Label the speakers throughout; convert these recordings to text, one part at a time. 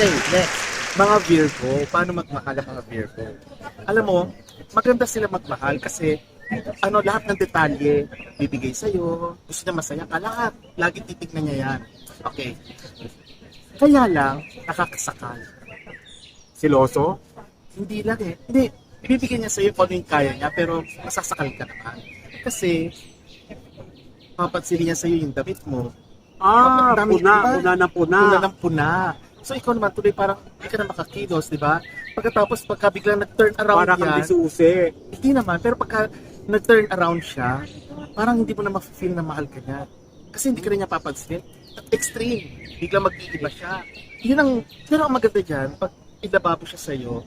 Speaker 1: Okay, next. Mga Virgo, paano magmahal ang mga Virgo? Alam mo, maganda sila magmahal kasi ano lahat ng detalye bibigay sa iyo, gusto niya masaya ka lahat. Lagi titignan niya 'yan. Okay. Kaya lang nakakasakal.
Speaker 2: Siloso?
Speaker 1: Hindi lang eh. Hindi. Ibibigay niya sa iyo kung ano yung kaya niya pero masasakal ka naman. Kasi papansinin niya sa iyo yung damit mo.
Speaker 2: Ah, puna, puna na puna.
Speaker 1: Puna ng puna. So ikaw naman tuloy parang hindi ka na makakilos, di ba? Pagkatapos pagka biglang nag-turn around
Speaker 2: Para kang
Speaker 1: yan,
Speaker 2: disusi.
Speaker 1: hindi naman, pero pagka nag-turn around siya, parang hindi mo na ma-feel na mahal ka niya. Kasi hindi ka rin niya papansin. At extreme. Biglang mag-iiba siya. Yun ang, pero ang maganda dyan, pag ilababo siya sa'yo,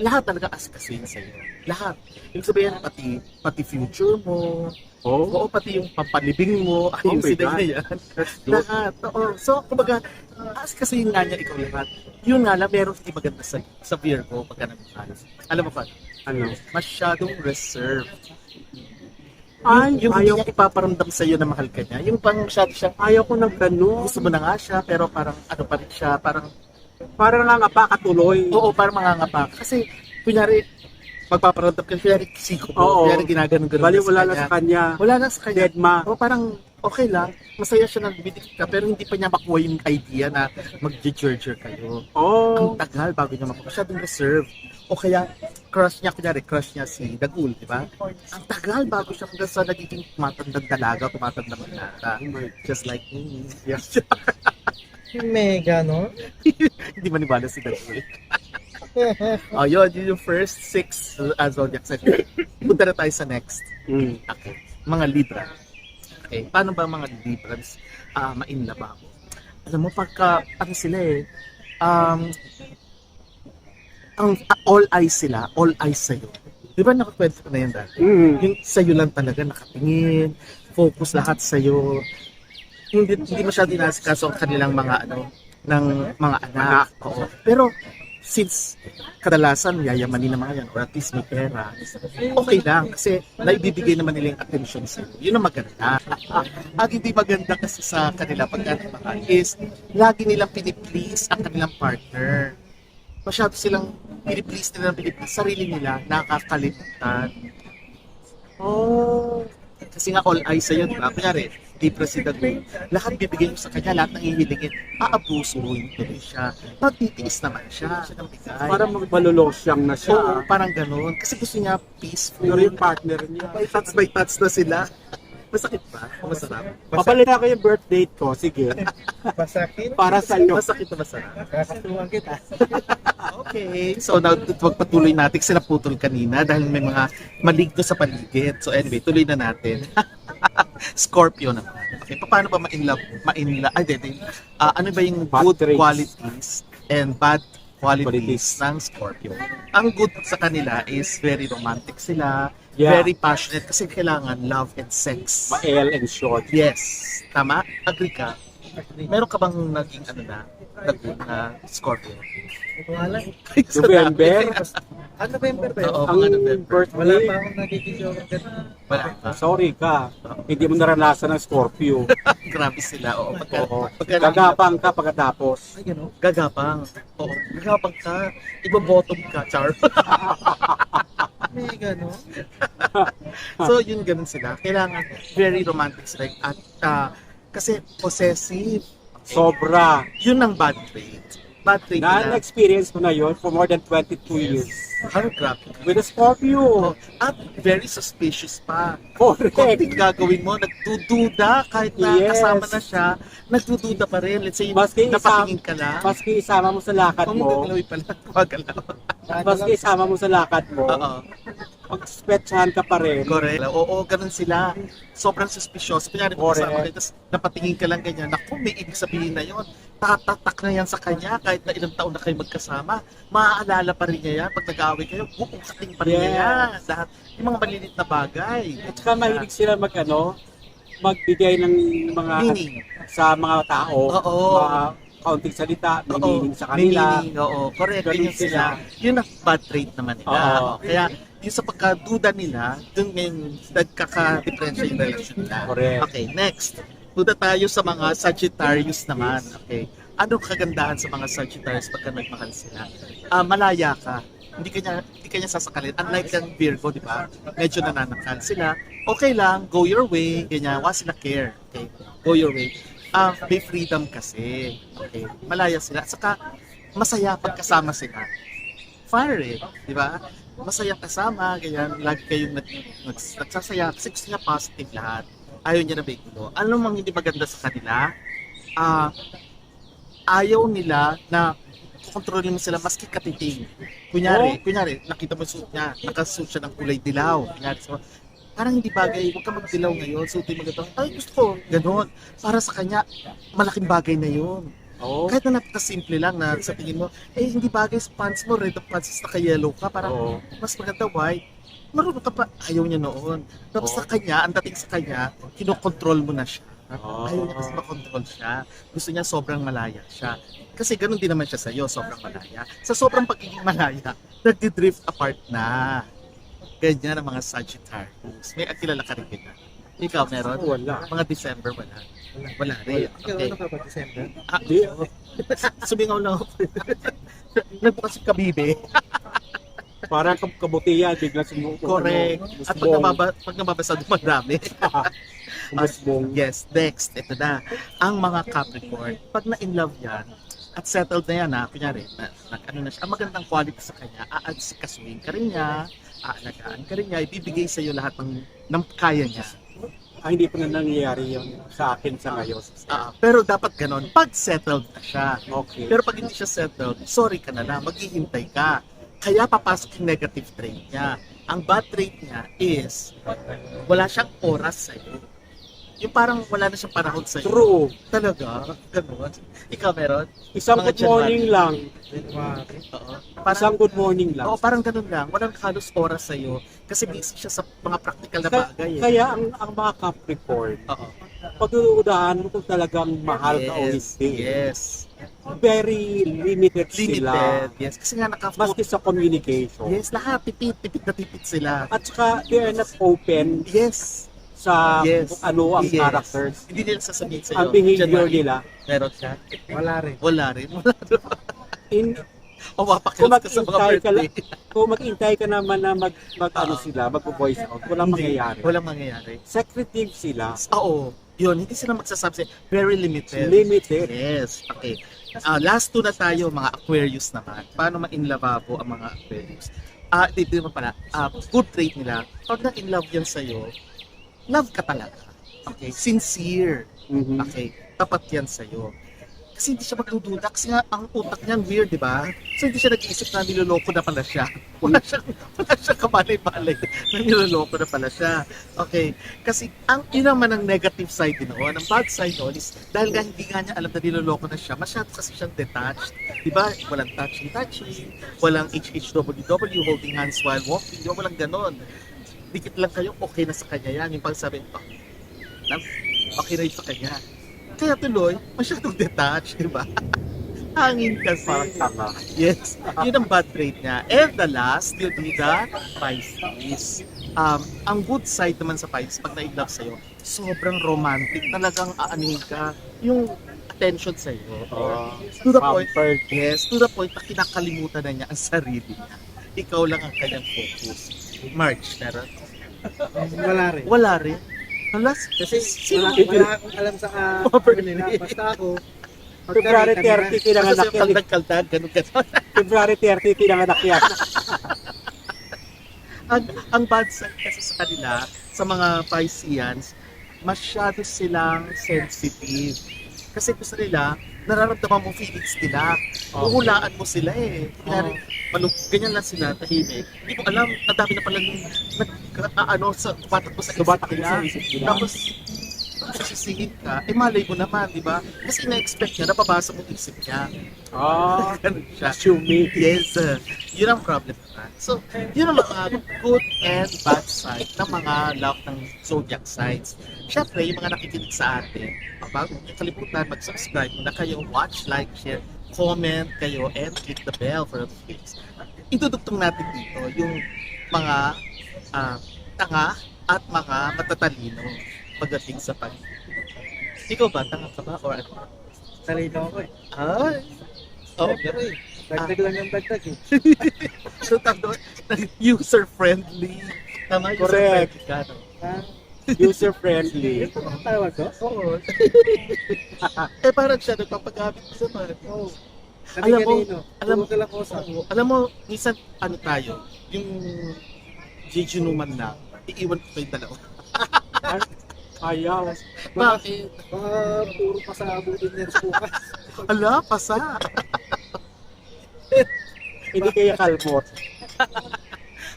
Speaker 1: lahat talaga askasin sa'yo. Lahat. Ibig sabihin, pati, pati future mo,
Speaker 2: Oh,
Speaker 1: oo, pati yung pampalibing mo,
Speaker 2: Oh
Speaker 1: ayun na yan. Lahat. Oo. So, kumbaga, as kasi nga niya ikaw lahat. Yun nga lang, meron hindi maganda sa, sa Virgo pagka nagmahal. Alam mo pa,
Speaker 2: Ano?
Speaker 1: masyadong reserved.
Speaker 2: Ay,
Speaker 1: yung hindi
Speaker 2: ayaw,
Speaker 1: niya ipaparamdam sa iyo na mahal ka niya. Yung pang masyado siyang,
Speaker 2: ayaw ko ng ganun.
Speaker 1: gusto mo na nga siya, pero parang ano pa rin siya, parang,
Speaker 2: Para nga nga pa katuloy.
Speaker 1: oo, parang mangangapa. Kasi, kunyari, magpaparamdam ka, kunyari kisiko mo,
Speaker 2: Oo.
Speaker 1: kunyari ginaganon-ganon
Speaker 2: Bali,
Speaker 1: ka
Speaker 2: wala lang sa kanya.
Speaker 1: Wala lang sa kanya.
Speaker 2: Dead ma.
Speaker 1: O parang okay lang, masaya siya nang bibidikit ka, pero hindi pa niya makuha yung idea na mag-judger kayo.
Speaker 2: Oh,
Speaker 1: Ang tagal bago niya makuha. Masyadong reserve. O kaya, crush niya, kunyari, crush niya si Dagul, di ba? Ang tagal bago siya hanggang sa nagiging tumatandang dalaga, tumatandang manata. Just like me.
Speaker 2: Yes.
Speaker 3: Mega, no?
Speaker 1: hindi maniwala si Dagul. oh, yun, yun yung first six uh, zodiac sign. Punta na tayo sa next.
Speaker 2: Mm.
Speaker 1: Okay. Mga Libra. Okay. Paano ba mga Librans uh, mainlababo? Alam mo, pagka, ano sila eh, um, ang ah, all eyes sila, all eyes sa'yo. Di ba nakakwento ko na yan dati?
Speaker 2: Mm.
Speaker 1: Yung sa'yo lang talaga nakatingin, focus lahat sa'yo. Hindi, hindi masyado inasikaso ang kanilang mga ano, ng mga anak. Oo. Pero, since kadalasan yayamanin mga yan or at least may pera, okay lang kasi naibibigay naman nila yung attention sa Yun ang maganda. Ang hindi maganda kasi sa kanila pagka mahal is lagi nilang piniplease ang kanilang partner. Masyado silang piniplease nila ng piniplease sarili nila, nakakalimutan. Oh, kasi nga all eyes sa'yo, di ba? Kunyari, Libra si Dago, lahat bibigyan mo sa kanya, lahat ng hihilingin, aabusuhin tuloy siya. Magtitiis naman siya ng bigay.
Speaker 2: Para magbalolosyang na siya.
Speaker 1: Oo, parang ganun. Kasi gusto niya peaceful.
Speaker 2: Pero yung partner niya.
Speaker 1: By touch by touch na sila. Masakit ba? O masarap?
Speaker 2: Papalita ko yung birth date ko. Sige.
Speaker 3: Masakit.
Speaker 2: Para sa iyo.
Speaker 1: Masakit na masarap.
Speaker 3: Kakasuhan kita.
Speaker 1: Okay. So now, pagpatuloy natin kasi naputol kanina dahil may mga maligno sa paligid. So anyway, tuloy na natin. Scorpio naman. Okay, paano ba ma-inlove? Ma-inlove? Ay, hindi. Ah, ano ba yung
Speaker 2: Bad
Speaker 1: good
Speaker 2: traits.
Speaker 1: qualities and bad qualities
Speaker 2: Qualities.
Speaker 1: ng Scorpio? Ang good sa kanila is very romantic sila,
Speaker 2: Yeah.
Speaker 1: very passionate kasi kailangan love and sex.
Speaker 2: Ma-L and short.
Speaker 1: Yes. Tama? Agree ka? Meron ka bang naging ano na, nag- na Scorpio?
Speaker 3: Wala.
Speaker 2: November.
Speaker 3: Ah, November ba yun?
Speaker 1: Oo,
Speaker 2: Ang
Speaker 1: mga November.
Speaker 2: birthday.
Speaker 3: Wala pa akong nagiging.
Speaker 1: Wala pa.
Speaker 2: Sorry ka. Hindi mo naranasan ng Scorpio.
Speaker 1: Grabe sila. Oo, pagka,
Speaker 2: Oo.
Speaker 1: pagka
Speaker 2: Gagapang ka pagkatapos.
Speaker 3: Ay, gano'n.
Speaker 1: Gagapang. Oo, gagapang ka. Iba-bottom ka, char.
Speaker 3: Mega, no?
Speaker 1: so, yun ganun sila. Kailangan very romantic sila. At, ah, kasi possessive.
Speaker 2: Sobra.
Speaker 1: Yun ang bad trait. Bad trait nila.
Speaker 2: Na-experience ko na yon for more than 22 years.
Speaker 1: Grabe.
Speaker 2: With a Scorpio.
Speaker 1: At very suspicious pa.
Speaker 2: Correct.
Speaker 1: konting gagawin mo, nagdududa kahit na
Speaker 2: Yes.
Speaker 1: kasama na siya, nagdududa pa rin. Let's say,
Speaker 2: Maski
Speaker 1: napatingin ka lang.
Speaker 2: Maski isama mo sa lakad
Speaker 1: Kung
Speaker 2: mo,
Speaker 1: gagalaw pala, gumagalaw.
Speaker 2: maski isama mo sa lakad mo,
Speaker 1: Oo,
Speaker 2: pag-spetsahan ka pa rin.
Speaker 1: correct. Oo, ganun sila. Sobrang suspicious. Kunyari, kung
Speaker 2: Correct.
Speaker 1: kasama kayo, tapos napatingin ka lang ganyan, naku, may ibig sabihin na yon Tatatak na yan sa kanya kahit na ilang taon na kayo magkasama. Maaalala pa rin niya yan. Pag nag-aaway kayo, bukukating pa rin niya yan. Lahat, yung mga malilit na bagay.
Speaker 2: At saka mahilig sila mag ano, magbigay ng mga
Speaker 1: Meaning.
Speaker 2: sa mga tao,
Speaker 1: Oo.
Speaker 2: mga kaunting salita, may meaning sa
Speaker 1: may
Speaker 2: kanila.
Speaker 1: meaning, oo. Correct,
Speaker 2: Ganun
Speaker 1: ganyan sila. Yun ang bad trait naman nila.
Speaker 2: Oo.
Speaker 1: Kaya, yung sa pagkaduda nila, dun ngayon, nagkaka-differential yung relasyon nila.
Speaker 2: Correct.
Speaker 1: Okay, next. Duda tayo sa mga Sagittarius naman. Okay. Anong kagandahan sa mga Sagittarius pagka nagmahal sila? Ah, malaya ka. Hindi kanya hindi kanya sasakalin. Unlike yung Virgo, di ba? Medyo nananakal sila. Okay lang, go your way. Ganyan, wala sila care. Okay, go your way. Ah, may freedom kasi. Okay, malaya sila. At saka, masaya pagkasama sila. Fire eh, di ba? Masaya kasama, ganyan, lagi kayong nag, nag, nagsasaya kasi gusto niya positive lahat. Ayaw niya na gulo. Ano mang hindi maganda sa kanila? Ah, ayaw nila na kontrolin mo sila maski katiting. Kunyari, kunyari, nakita mo suit niya, nakasuit siya ng kulay dilaw. Kunyari, so, parang hindi bagay, huwag ka magdilaw ngayon, suitin mo ganito. Ay, gusto ko, ganun. Para sa kanya, malaking bagay na yun.
Speaker 2: Oo.
Speaker 1: Kahit na napaka-simple lang na sa tingin mo, eh hindi bagay sa pants mo, red of pants is naka-yellow ka, parang
Speaker 2: Oo.
Speaker 1: mas maganda white. Marunong ka pa, ayaw niya noon. Tapos
Speaker 2: Oo.
Speaker 1: sa kanya, ang dating sa kanya, kinokontrol mo na siya.
Speaker 2: Oo.
Speaker 1: Ayaw niya kasi makontrol siya. Gusto niya sobrang malaya siya. Kasi ganun din naman siya sa'yo, sobrang malaya. Sa sobrang pagiging malaya, nagdi-drift apart na. Ganyan ang mga Sagittarius. May kilala ka rin kita. Ikaw meron?
Speaker 2: Wala.
Speaker 1: Mga December wala. Wala rin.
Speaker 3: Ikaw,
Speaker 1: Okay.
Speaker 3: ano ka ba, December?
Speaker 1: Ah,
Speaker 2: Di,
Speaker 1: Sumingaw lang ako. Nagbukas yung kabibe.
Speaker 2: parang kab- kabutihan, bigla sumuko.
Speaker 1: Correct. At pag, nababa, pag nababasa dumadami.
Speaker 2: Umusbong.
Speaker 1: yes, next. Ito na. Ang mga Capricorn, pag na-in love yan, at settled na yan ha, kunyari, na, na, ano na siya, ang magandang quality sa kanya, aasikasuhin ka rin niya, aalagaan ka rin niya, ibibigay sa iyo lahat ng, ng kaya niya.
Speaker 2: Ah, hindi pa na nangyayari yun sa akin sa ngayon.
Speaker 1: Ah, pero dapat ganon, pag settled na siya.
Speaker 2: Okay.
Speaker 1: Pero pag hindi siya settled, sorry ka na lang, maghihintay ka. Kaya papasok yung negative trait niya. Ang bad trait niya is, wala siyang oras sa'yo. Yung parang wala na siyang panahon sa'yo.
Speaker 2: True.
Speaker 1: Talaga? Ganun. Ikaw meron?
Speaker 2: Isang
Speaker 1: Mga
Speaker 2: good morning lang.
Speaker 1: Oo.
Speaker 2: Isang
Speaker 1: Parang,
Speaker 2: good morning lang.
Speaker 1: oo, parang ganun lang. Walang halos oras sa'yo. Kasi busy siya sa mga practical na
Speaker 2: Ka-
Speaker 1: bagay. Eh.
Speaker 2: Kaya ang, ang mga Capricorn,
Speaker 1: Oo.
Speaker 2: pag-uudahan mo kung talagang mahal ka o
Speaker 1: Yes.
Speaker 2: hindi.
Speaker 1: Yes.
Speaker 2: Very limited, sila.
Speaker 1: Limited. Yes. Kasi nga naka
Speaker 2: Maski sa communication.
Speaker 1: Yes, lahat. Tipid. Tipid na tipid sila.
Speaker 2: At saka, they are not open
Speaker 1: Yes.
Speaker 2: Sa
Speaker 1: Yes.
Speaker 2: kung ano ang
Speaker 1: Yes.
Speaker 2: characters.
Speaker 1: Hindi nila sasabihin sa'yo.
Speaker 2: Ang behavior nila.
Speaker 1: Meron siya?
Speaker 3: Wala rin.
Speaker 1: Wala rin. Wala rin.
Speaker 2: In,
Speaker 1: O
Speaker 2: kung
Speaker 1: mapakilos ka sa mga
Speaker 2: mag-intay ka, lang,
Speaker 1: birthday.
Speaker 2: kung mag-intay ka naman na mag, mag ano sila, mag-voice out, walang
Speaker 1: Hindi.
Speaker 2: mangyayari.
Speaker 1: Walang mangyayari.
Speaker 2: Secretive sila.
Speaker 1: Oo. Yun, hindi sila magsasabi. Very limited.
Speaker 2: Limited.
Speaker 1: Yes. Okay. Ah, last two na tayo, mga Aquarius naman. Paano ma-inlavabo ang mga Aquarius? Ah, di, di naman pala. Ah, good trait nila. Pag na-in love yan sa'yo, love ka talaga. Okay? Sincere.
Speaker 2: Mhm.
Speaker 1: Okay, tapat yan sa'yo. Kasi hindi siya magdududa kasi nga ang utak niyan weird, di ba? So hindi siya nag-iisip na niloloko na pala siya. Wala siya, wala siya kamalay-malay na niloloko na pala siya. Okay, kasi ang yun naman ang negative side din noon. Ang bad side noon is dahil nga hindi nga niya alam na niloloko na siya, masyado kasi siyang detached. Di ba? Walang touching-touching, walang HHWW, holding hands while walking, di ba? Walang ganon. Dikit lang kayo, okay na sa kanya yan. Yung pag sabi, oh, love, okay na yun sa kanya. Kaya tuloy, masyadong detached, di ba? Hangin kasi.
Speaker 2: Parang tama.
Speaker 1: Yes, yun ang bad trait niya. And the last will be the Pisces. Um, ang good side naman sa Pisces, pag na-love sa'yo, sobrang romantic. Talagang aanin ka. Yung attention sa'yo.
Speaker 2: Uh,
Speaker 1: to the point, yes, to the point na kinakalimutan na niya ang sarili niya. Ikaw lang ang kanyang focus. March, meron?
Speaker 3: Wala rin.
Speaker 1: Wala rin. Alas,
Speaker 3: Kasi
Speaker 1: sino?
Speaker 3: wala, wala akong alam sa uh, nila. Basta ako,
Speaker 2: February 30
Speaker 1: Kasi
Speaker 2: pinanganak
Speaker 1: yung
Speaker 2: yan.
Speaker 1: kaldag-kaldag, ganun ganun.
Speaker 2: February 30 pinanganak yan.
Speaker 1: ang, ang bad side kasi sa kanila, sa mga Pisceans, masyado silang sensitive. Kasi gusto nila, nararamdaman mo feelings nila. Uhulaan mo sila eh. Kunyari, malug, ganyan lang sila, tahimik. Hindi mo alam, ang dami na pala nung nag, ah, ano, sa, tumatakbo sa isip
Speaker 2: Tumatakbo
Speaker 1: nila.
Speaker 2: sa isip nila.
Speaker 1: Tapos, sisingin ka, eh malay mo naman, di ba? Kasi na-expect niya, napabasa mo isip niya.
Speaker 2: Ah,
Speaker 1: Ganun siya.
Speaker 2: assuming.
Speaker 1: Yes, sir. Yun ang problem naman. So, yun ang mga good and bad side ng mga love ng zodiac signs. Siyempre, yung mga nakikinig sa atin, bago niyo kalimutan, mag-subscribe muna kayo, watch, like, share, comment kayo, and click the bell for notifications. Idudugtong natin dito yung mga ah, tanga at mga matatalino pagdating sa pag Ikaw ba? Tanga ka ba? Or ano?
Speaker 3: Talino ako eh.
Speaker 1: Ay. Oh,
Speaker 3: Siyempre eh. Dagdag lang yung dagdag eh.
Speaker 1: so tawag user-friendly. Tama,
Speaker 2: Correct.
Speaker 1: user-friendly ka, no?
Speaker 3: Ah,
Speaker 2: User-friendly.
Speaker 3: Ito ang tawag ko?
Speaker 1: Oo. eh parang siya nagpapagamit ko sa mga.
Speaker 3: Oo.
Speaker 1: Alam mo,
Speaker 3: Kanino?
Speaker 1: alam mo-
Speaker 3: ko sa
Speaker 1: Alam mo, minsan ano tayo, yung Jeju Numan na, iiwan ko kayo dalawa.
Speaker 2: Ayaw.
Speaker 1: Bakit?
Speaker 3: Baka puro pasabog din yan bukas.
Speaker 1: Ala, pasa.
Speaker 2: Hindi kaya kalmot.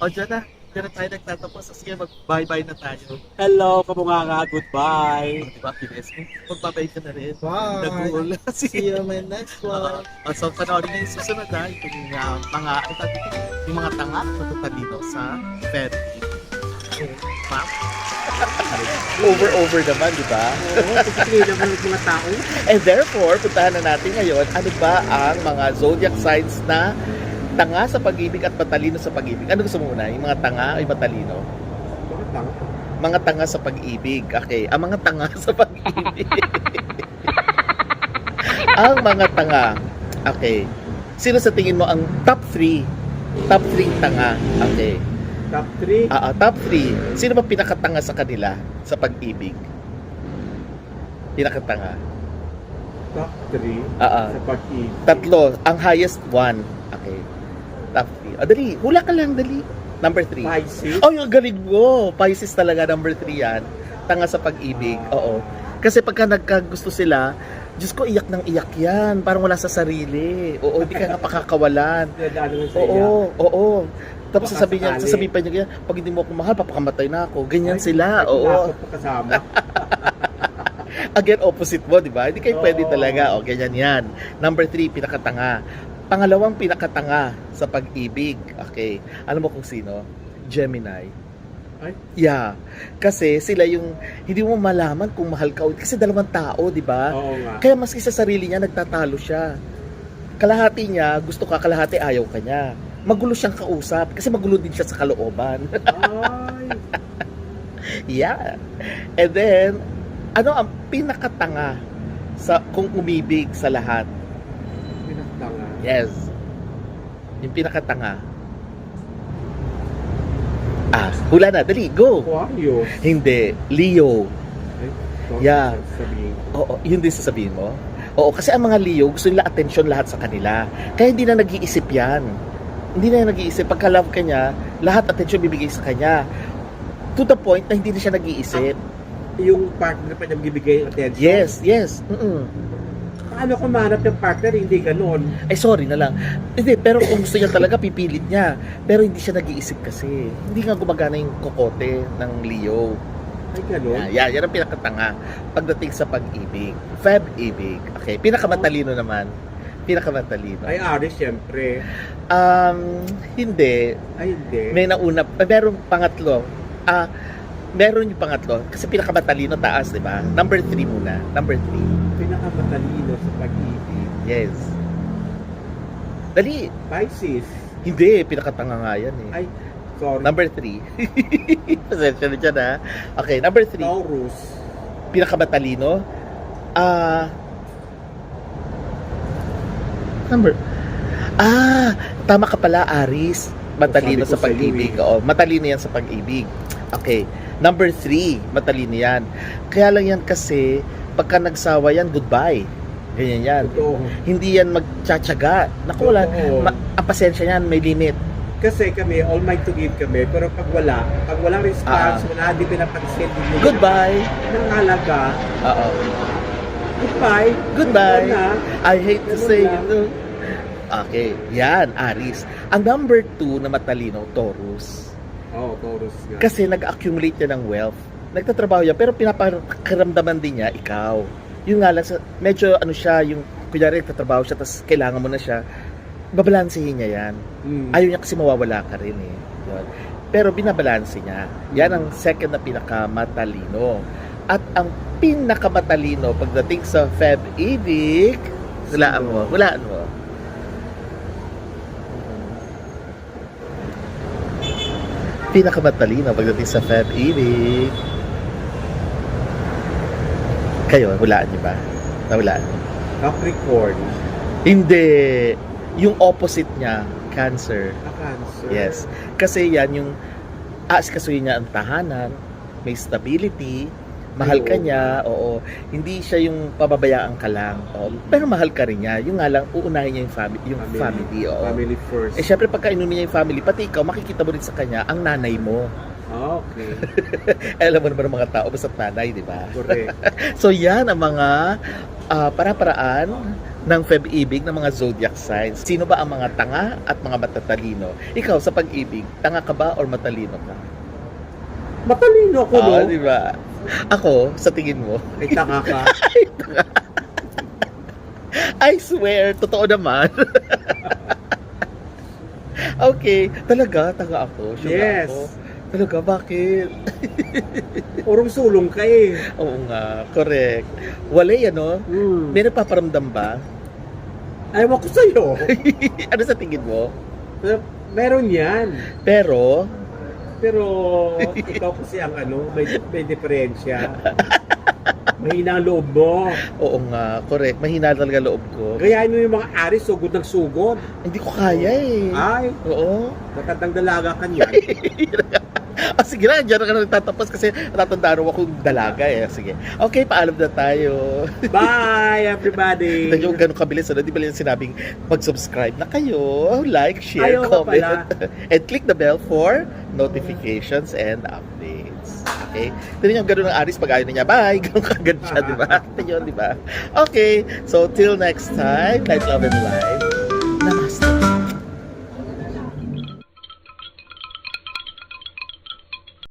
Speaker 1: O, dyan na. Dyan na tayo nagtatapos. Sige, mag-bye-bye na tayo.
Speaker 2: Hello, kabunganga. Goodbye.
Speaker 1: O, diba, Pines? Mag-bye-bye ka na rin.
Speaker 3: Bye!
Speaker 1: Nag-uul.
Speaker 3: See you on my next vlog.
Speaker 1: O, so, panoorin niyo yung susunod ha. Yung uh, mga, ano dito? yung mga tanga na tatalino sa Fed. Ma'am? Over-over naman, di ba?
Speaker 3: Oo, pagkakilala naman ng mga tao.
Speaker 1: And therefore, puntahan na natin ngayon, ano ba ang mga zodiac signs na tanga sa pag-ibig at matalino sa pag-ibig? Ano gusto mo muna? Yung mga tanga yung matalino?
Speaker 3: Bakit tanga?
Speaker 1: Mga tanga sa pag-ibig. Okay. Ang mga tanga sa pag-ibig. ang mga tanga. Okay. Sino sa tingin mo ang top 3? Top 3 tanga. Okay.
Speaker 3: Top 3.
Speaker 1: Ah, ah, top 3. Sino ba pinakatanga sa kanila sa pag-ibig? Pinakatanga.
Speaker 3: Top 3
Speaker 1: Ah, ah.
Speaker 3: pag-ibig.
Speaker 1: Tatlo. Ang highest one. Okay. Top 3. Ah, dali. Hula ka lang, dali. Number 3.
Speaker 3: Pisces.
Speaker 1: Oh, yung galing mo. Pisces talaga, number 3 yan. Tanga sa pag-ibig. Oo. Kasi pagka nagkagusto sila, Diyos ko, iyak ng iyak yan. Parang wala sa sarili. Oo, hindi ka nga pakakawalan.
Speaker 3: Dadaan naman sa iya.
Speaker 1: Oo, oo. Tapos sasabihin niya, sasabihin pa niya, ganyan, pag hindi mo ako mahal, papakamatay na ako. Ganyan sila.
Speaker 3: Ay,
Speaker 1: Oo.
Speaker 3: takot pa kasama.
Speaker 1: Again, opposite mo, di ba? Hindi kayo pwede
Speaker 3: Oo.
Speaker 1: talaga. O, ganyan yan. Number three, pinakatanga. Pangalawang pinakatanga sa pag-ibig. Okay. Alam mo kung sino? Gemini.
Speaker 3: Ay.
Speaker 1: Yeah. Kasi sila yung hindi mo malaman kung mahal ka. Kasi dalawang tao, di ba?
Speaker 3: Oo nga.
Speaker 1: Kaya maski sa sarili niya, nagtatalo siya. Kalahati niya, gusto ka, kalahati ayaw ka niya. Magulo siyang kausap kasi magulo din siya sa kalooban.
Speaker 3: Ay.
Speaker 1: Yeah. And then, ano ang pinakatanga sa kung umibig sa lahat?
Speaker 3: Pinatanga.
Speaker 1: Yes. Yung pinakatanga. Ah, hula na. Dali, go.
Speaker 3: Aquarius.
Speaker 1: Hindi. Leo.
Speaker 3: Ay,
Speaker 1: Yeah.
Speaker 3: Sabihin.
Speaker 1: Oo, yun din sasabihin mo. Oo, kasi ang mga Leo, gusto nila attention lahat sa kanila. Kaya hindi na nag-iisip yan. Hindi na nag-iisip. Pagka love ka niya, lahat attention bibigay sa kanya. To the point na hindi na siya nag-iisip.
Speaker 3: Yung partner pa niya bibigay ng attention.
Speaker 1: Yes, yes. Mm-mm.
Speaker 3: Paano kung mahanap ng partner, hindi ganun.
Speaker 1: Ay, sorry na lang. Hindi, pero kung gusto niya talaga, pipilit niya. Pero hindi siya nag-iisip kasi. Hindi nga gumagana yung kokote ng Leo.
Speaker 3: Ay, ganun.
Speaker 1: Yeah, yeah, yan ang pinakatanga pagdating sa pag-ibig. Fab-ibig. Okay, pinakamatalino naman. Pinakamatalino.
Speaker 3: Ay, Aries, syempre.
Speaker 1: Um, hindi.
Speaker 3: Ay, hindi.
Speaker 1: May nauna, eh, merong pangatlo. Ah, meron yung pangatlo. Kasi pinakamatalino taas, di ba? Number 3 muna. Number 3.
Speaker 3: Pinakamatalino sa pag-ibig.
Speaker 1: Yes. Dali.
Speaker 3: Pisces.
Speaker 1: Hindi, pinakatanga nga yan eh.
Speaker 3: Ay, sorry.
Speaker 1: Number 3. Pasensya na dyan ha. Okay, number 3.
Speaker 3: Taurus.
Speaker 1: Pinakamatalino. Ah... number... Ah, tama ka pala, Aris. Matalino
Speaker 3: Sabi ko
Speaker 1: sa pag-ibig. Oo, matalino yan sa pag-ibig. Okay. Number 3, matalino yan. Kaya lang yan kasi, pagka nagsawa yan, goodbye. Ganyan yan.
Speaker 3: Totoo.
Speaker 1: Hindi yan magtsatsaga. Naku, wala. Ma- ang pasensya yan, may limit.
Speaker 3: Kasi kami, all might to give kami, pero pag wala, pag walang response,
Speaker 1: Ah.
Speaker 3: wala, hindi pinapansin, hindi
Speaker 1: Goodbye.
Speaker 3: ng halaga,
Speaker 1: Oo.
Speaker 3: goodbye.
Speaker 1: Goodbye.
Speaker 3: Wala.
Speaker 1: I hate to
Speaker 3: Ganun
Speaker 1: say
Speaker 3: lang.
Speaker 1: it. Okay, yan, Aris. Ang number two na matalino, Taurus.
Speaker 3: Oo, oh, Taurus nga.
Speaker 1: Kasi nag-accumulate yan ng wealth. Nagtatrabaho yan, pero pinapakiramdaman din niya, ikaw. Yun nga lang, medyo ano siya, yung, kunyari nagtatrabaho siya, tapos kailangan mo na siya, babalansehin niya yan.
Speaker 3: Mm.
Speaker 1: Ayaw niya kasi mawawala ka rin eh. Yun. Pero binabalanse niya. Yan ang second na pinakamatalino. At ang pinakamatalino pagdating sa Feb Ibig, hulaan mo, hulaan mo. Pinakamatalino pagdating sa Feb Ibig. Kayo, hulaan niyo ba? Nahulaan.
Speaker 3: Capricorn.
Speaker 1: Hindi. Yung opposite niya, Cancer.
Speaker 3: Ah, Cancer.
Speaker 1: Yes. Kasi yan yung aasikasuhin niya ang tahanan, may stability, mahal ka niya, oo. Hindi siya yung pababayaan ka lang. Oo. Pero mahal ka rin niya. Yung nga lang, uunahin niya yung family. Yung family, oo.
Speaker 3: Family first.
Speaker 1: Eh, syempre, pagka inumin niya yung family, pati ikaw, makikita mo rin sa kanya ang nanay mo.
Speaker 3: Ah, okay.
Speaker 1: Alam mo naman ng mga tao, basta nanay, di ba?
Speaker 3: Correct.
Speaker 1: So, yan ang mga ah, para-paraan ng Feb-ibig ng mga zodiac signs. Sino ba ang mga tanga at mga matatalino? Ikaw, sa pag-ibig, tanga ka ba or matalino ka?
Speaker 3: Matalino ako, no?
Speaker 1: Ah, di ba? Ako, sa tingin mo,
Speaker 3: Ay, tanga ka.
Speaker 1: I swear, totoo naman. okay, talaga, tanga ako. Sure
Speaker 3: Yes.
Speaker 1: Ako. Talaga, bakit?
Speaker 3: Urong sulong ka eh.
Speaker 1: Oo nga, correct. Wala ano?
Speaker 3: Hmm.
Speaker 1: May nagpaparamdam ba?
Speaker 3: Ayaw ko sa'yo.
Speaker 1: ano sa tingin mo?
Speaker 3: Meron yan.
Speaker 1: Pero,
Speaker 3: Pero ikaw kasi ang ano, may, may diferensya. Mahina ang loob mo.
Speaker 1: oo nga, correct. Mahina talaga loob ko.
Speaker 3: Gayahin mo yung mga ari, sugod ng sugod.
Speaker 1: Hindi ko kaya eh.
Speaker 3: Ay,
Speaker 1: Oo.
Speaker 3: matandang dalaga ka niyan.
Speaker 1: Ah, sige na, dyan ka na nagtatapos kasi natatandaan mo akong dalaga eh. Sige. Okay, paalam na tayo.
Speaker 3: Bye, everybody!
Speaker 1: Tignan nyo kung gano'ng kabilis. Ano? Di ba yung sinabing mag-subscribe na kayo, like, share,
Speaker 3: Ayaw
Speaker 1: comment, and click the bell for notifications and updates. Okay? Tignan nyo gano'n ang Aris pag ayaw na niya. Bye! Gano'n kagad siya, di ba? Tignan nyo, di ba? Okay, so till next time, light, love, and life.